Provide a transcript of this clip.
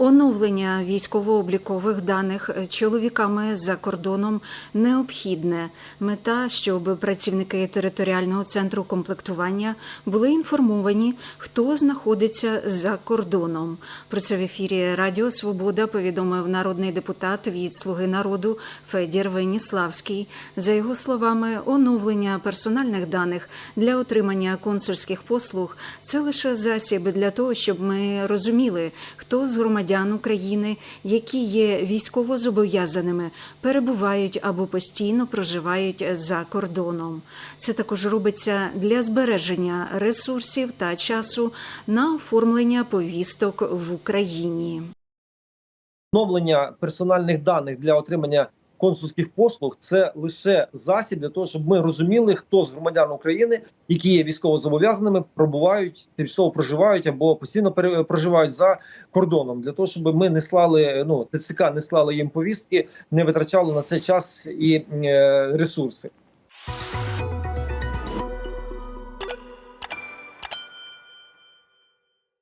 Оновлення військово-облікових даних чоловіками за кордоном необхідне. Мета, щоб працівники територіального центру комплектування були інформовані, хто знаходиться за кордоном. Про це в ефірі Радіо Свобода повідомив народний депутат від Слуги народу Федір Веніславський. За його словами, оновлення персональних даних для отримання консульських послуг це лише засіб для того, щоб ми розуміли, хто з громадян України, які є військово зобов'язаними, перебувають або постійно проживають за кордоном. Це також робиться для збереження ресурсів та часу на оформлення повісток в Україні. Оновлення персональних даних для отримання консульських послуг це лише засіб для того, щоб ми розуміли, хто з громадян України, які є військовозобов'язаними, пробувають тимчасово проживають або постійно проживають за кордоном, для того, щоб ми не слали ну ТЦК не слали їм повістки, не витрачали на це час і е, ресурси.